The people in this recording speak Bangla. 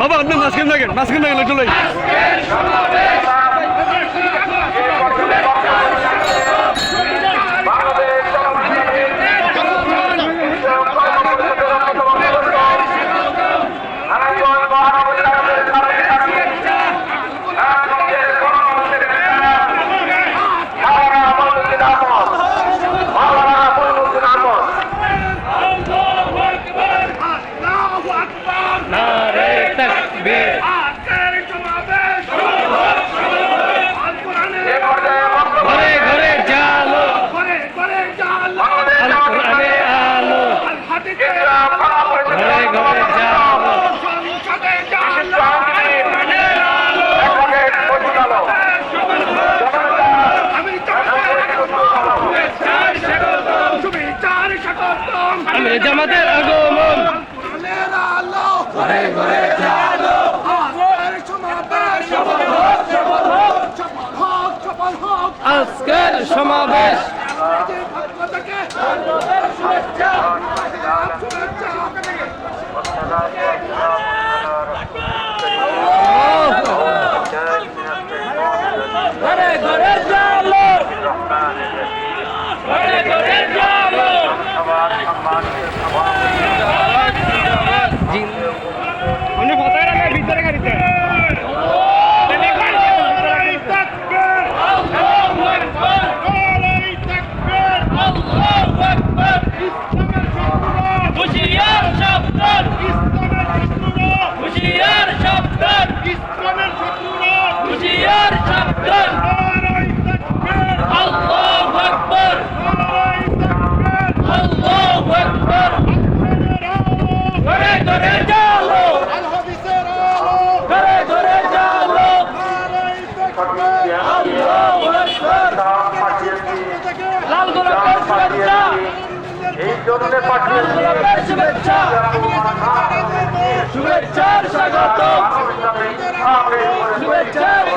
বাবা আপনি মাঝখানে থাকেন মাঝখানে থাকেন একটু লাগে জামাতের আগমন ঘরে ঘরে চালো আজকের ¡Lorenzo! শুভেচ্ছার স্বাগত শুভেচ্ছার